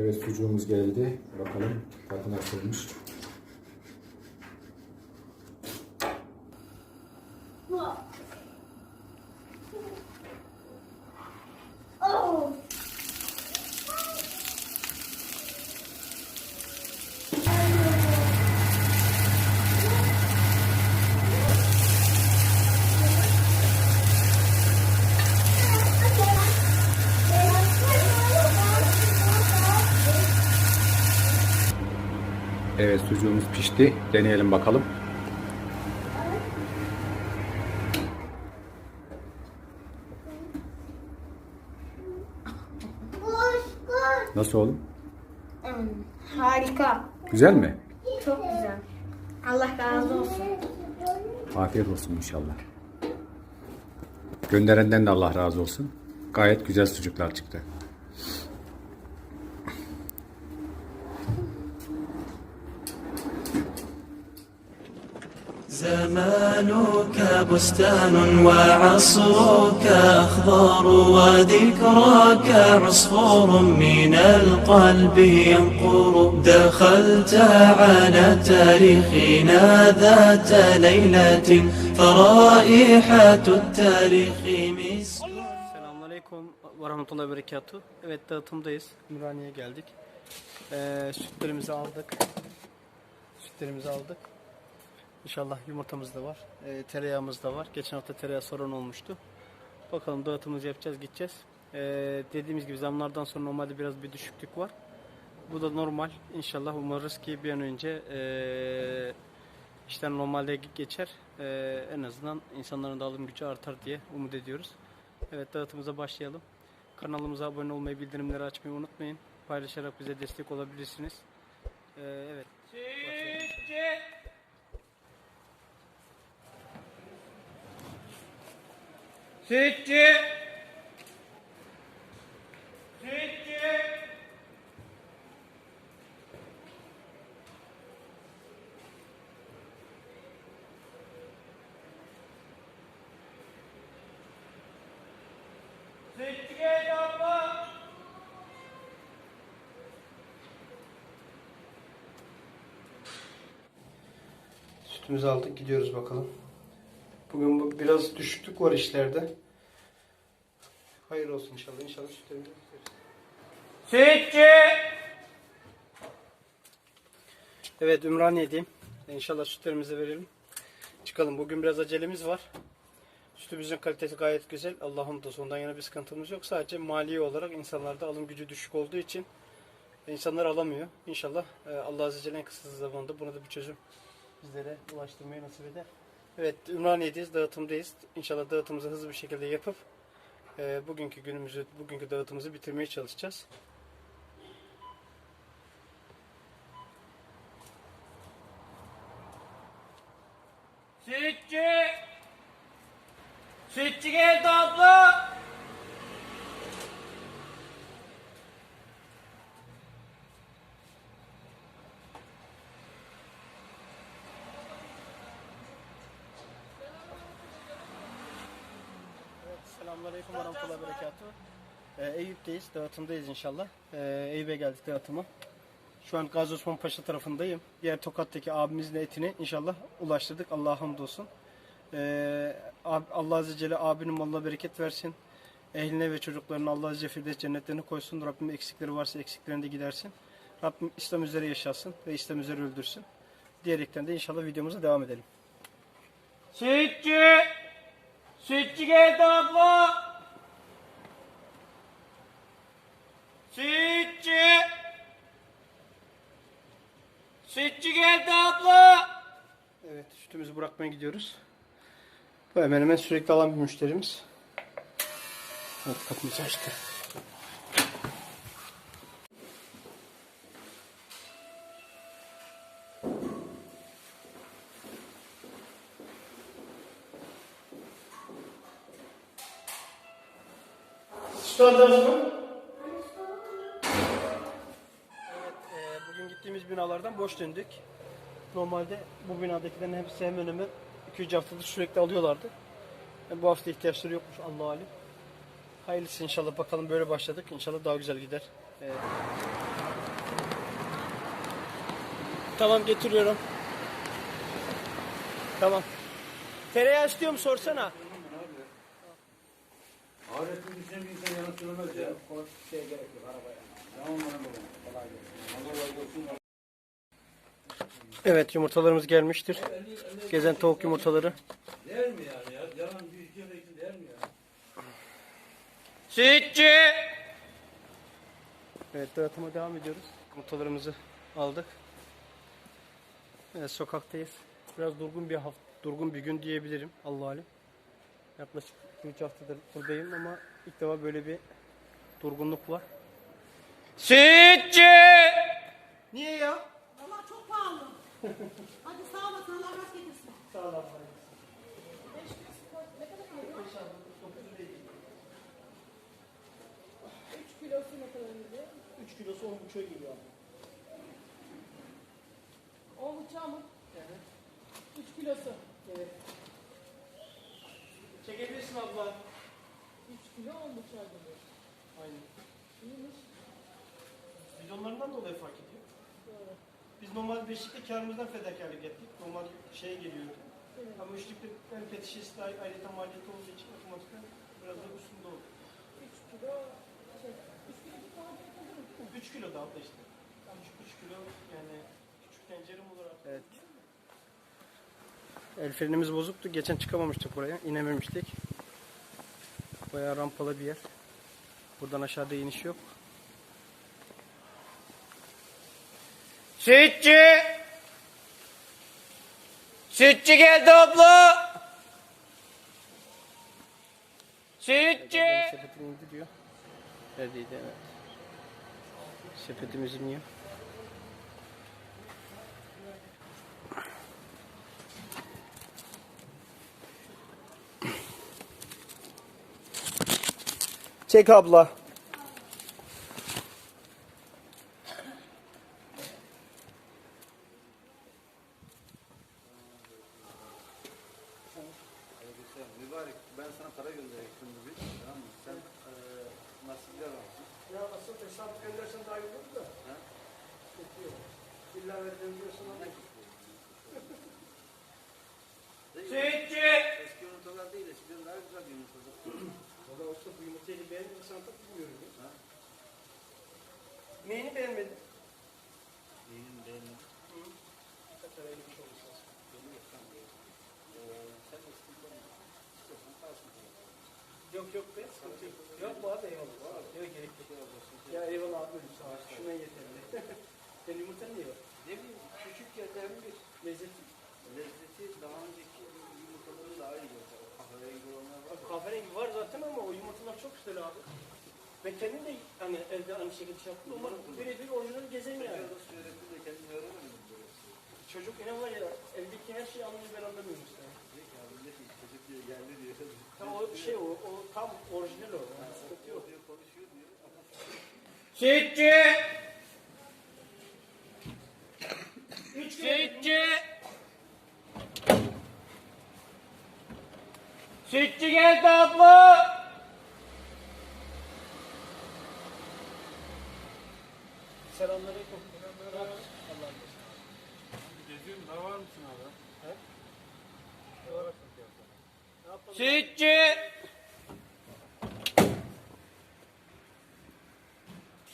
Evet sucuğumuz geldi. Bakalım tadı nasılmış. Evet sucuğumuz pişti. Deneyelim bakalım. Nasıl oğlum? Harika. Güzel mi? Çok güzel. Allah razı olsun. Afiyet olsun inşallah. Gönderenden de Allah razı olsun. Gayet güzel sucuklar çıktı. زمانك بستان وعصرك أخضر وذكراك عصفور من القلب ينقر دخلت على تاريخنا ذات ليلة فرائحة التاريخ السلام عليكم ورحمة الله وبركاته Evet dağıtımdayız. Nuraniye geldik. Ee, sütlerimizi aldık. Sütlerimizi aldık. İnşallah yumurtamız da var. Ee, tereyağımız da var. Geçen hafta tereyağı sorun olmuştu. Bakalım dağıtımımızı yapacağız gideceğiz. Ee, dediğimiz gibi zamlardan sonra normalde biraz bir düşüklük var. Bu da normal. İnşallah umarız ki bir an önce ee, işler normalde geçer. Ee, en azından insanların da alım gücü artar diye umut ediyoruz. Evet dağıtımıza başlayalım. Kanalımıza abone olmayı, bildirimleri açmayı unutmayın. Paylaşarak bize destek olabilirsiniz. Ee, evet. başlayalım. Sütçü. Sütçü. Sütçü geldi abla. Sütümüzü aldık gidiyoruz bakalım. Biraz düşüklük var işlerde. Hayır olsun inşallah. İnşallah sütlerimizi. Sütçü. Evet Ümraniye'deyim. İnşallah sütlerimizi verelim. Çıkalım. Bugün biraz acelemiz var. Sütümüzün kalitesi gayet güzel. Allah'ım da ondan yana bir sıkıntımız yok. Sadece mali olarak insanlarda alım gücü düşük olduğu için insanlar alamıyor. İnşallah e, Allah Azze ve Celle en kısa zamanda buna da bir çözüm bizlere ulaştırmayı nasip eder. Evet Ümraniye'deyiz, dağıtımdayız. İnşallah dağıtımımızı hızlı bir şekilde yapıp e, bugünkü günümüzü, bugünkü dağıtımımızı bitirmeye çalışacağız. Sütçü. Sütçü geldi abla. Evet, Selamünaleyküm ve rahmetullahi ve berekatuhu. Ee, Eyüp'teyiz, dağıtımdayız inşallah. Ee, Eyüp'e geldik dağıtıma. Şu an Gazi Osman Paşa tarafındayım. Diğer Tokat'taki abimizin etini inşallah ulaştırdık. Allah'a hamdolsun. Ee, Allah Azze Celle abinin malına bereket versin. Ehline ve çocuklarına Allah Azze Celle cennetlerini koysun. Rabbim eksikleri varsa eksiklerini de gidersin. Rabbim İslam üzere yaşasın ve İslam üzere öldürsün. Diyerekten de inşallah videomuza devam edelim. Sütçü. Sütçü geldi abla. Sütçü. Sütçü geldi abla. Evet, sütümüzü bırakmaya gidiyoruz. Bu hemen hemen sürekli alan bir müşterimiz. Evet, kapımızı açtı. Mı? Evet, e, bugün gittiğimiz binalardan boş döndük. Normalde bu binadakilerin hepsi hemen hemen 2-3 haftadır sürekli alıyorlardı. E, bu hafta ihtiyaçları yokmuş Allah alim. Hayırlısı inşallah bakalım böyle başladık. İnşallah daha güzel gider. E, Tamam getiriyorum. Tamam. Tereyağı istiyor mu sorsana. Ahiretin bir insan yalan söylemez ya. O şeye gerek yok arabaya. Tamam bana babam. Kolay gelsin. Allah razı olsun. Evet yumurtalarımız gelmiştir. Gezen tavuk yumurtaları. Değer mi yani ya? Yalan bir iki yıl için değer mi ya? Sütçü. Evet dağıtıma devam ediyoruz. Yumurtalarımızı aldık. Evet sokaktayız. Biraz durgun bir hafta, durgun bir gün diyebilirim Allah alem. Yaklaşık 3 haftadır buradayım ama ilk defa böyle bir durgunluk var. Sütçü. Niye ya? Valla çok pahalı. Hadi sağ olasın Allah razı getirsin. Sağ ol abla. 3 kilosu ne kadar oluyor? 3 kilosu 10,5'a geliyor abi. 10 uçağı mı? 3 kilosu. Evet. Çekebilirsin abla. 3 kilo 10 uçağı geliyor. Aynen. İyiymiş. Bidonlarından dolayı fark ediyor. Doğru. Biz normal beşlikte karımızdan fedakarlık ettik. Normal şeye geliyordu. Ama üçlükte hem pet şişesi de ayrıca maliyeti olduğu için otomatikten biraz da üstünde oldu. 3 kilo şey, 3 kilo bir mı? 3 kilo da abla işte. 3, 3 kilo yani küçük tencerem olarak. Evet. El frenimiz bozuktu. Geçen çıkamamıştık buraya. inememiştik. Bayağı rampalı bir yer. Buradan aşağıda iniş yok. Sütçü. Sütçü geldi abla. Sütçü. Sepetini indi diyor. Neredeydi evet. Sepetimiz iniyor. Çek abla. Ben sana para gönderecektim bugün. Sen eee nasipler alsın. Ya asıl hesap göndersen daha iyi olur da. Ha? Çekiyor. İlla vereceğim diyorsun ama. Sütçü. Eski yumurtalar değil eskiden daha güzel yumurtalar. O da olsa bu yumurtayı beğenmiyorsan da bilmiyorum ya. Ha? Neyini beğenmedin? Benim benim. Kaç araya bir şey olursa. Benim yok sen de. Eee sen de sıkıntı olma. İstiyorsan kalsın. Yok yok be sıkıntı yok. Yok bu abi eyvallah. Yok gerek yok. Ya eyvallah abi sağ ol. Şuna yeterli. Senin yumurtan niye var? Ne bileyim küçük yerden bir Lezzeti. lezzeti daha önceki yumurtaların daha iyi olsa. Kahverengi olanlar var. Abi kahverengi var zaten ama o yumurtalar çok güzel abi. Ben kendim de hani evde aynı şekilde şey yaptım ama birebir orijinal gezen yani. Ben nasıl öğrettim de kendimi öğrenemedim. Çocuk inan var ya evdeki her şeyi anlayınca ben anlamıyorum işte. Diyor ki abi ne diyor geldi diyor. Tam o şey o, o tam orijinal o. Yani sıkıntı yok. diyor konuşuyor diyor. Ama Sütçü. Üç Sütçü. Sütçü geldi abla. Selamünaleyküm. Allah'ım. Geziyorum daha var mısın abi? Sütçü.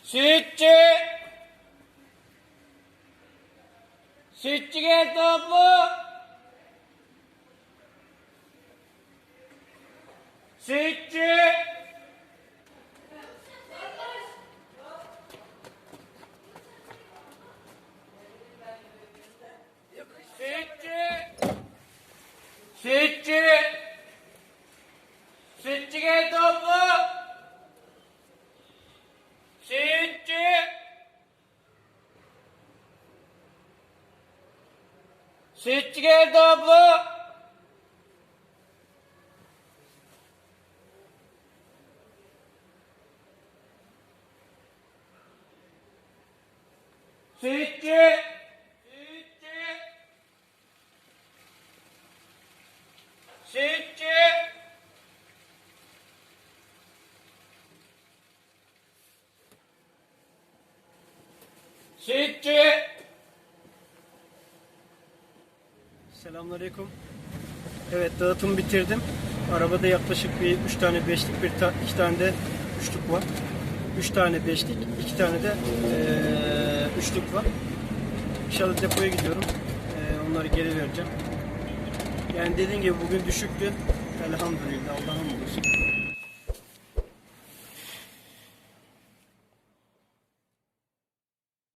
Sütçü. Sütçü geldi abla. Sütçü. Sütçü. Sütçü. Sütçü geldi abla. Sütçü. Sütçü geldi abla. Sütçü. Sütçü. Sütçü. Sütçü. Selamünaleyküm. Evet dağıtımı bitirdim. Arabada yaklaşık bir 3 tane beşlik, bir ta, iki tane de üçlük var. 3 tane beşlik, iki tane de eee, üçlük var. İnşallah depoya gidiyorum. Eee, onları geri vereceğim. Yani dediğim gibi bugün düşüktü. Elhamdülillah Allah'a hamdolsun.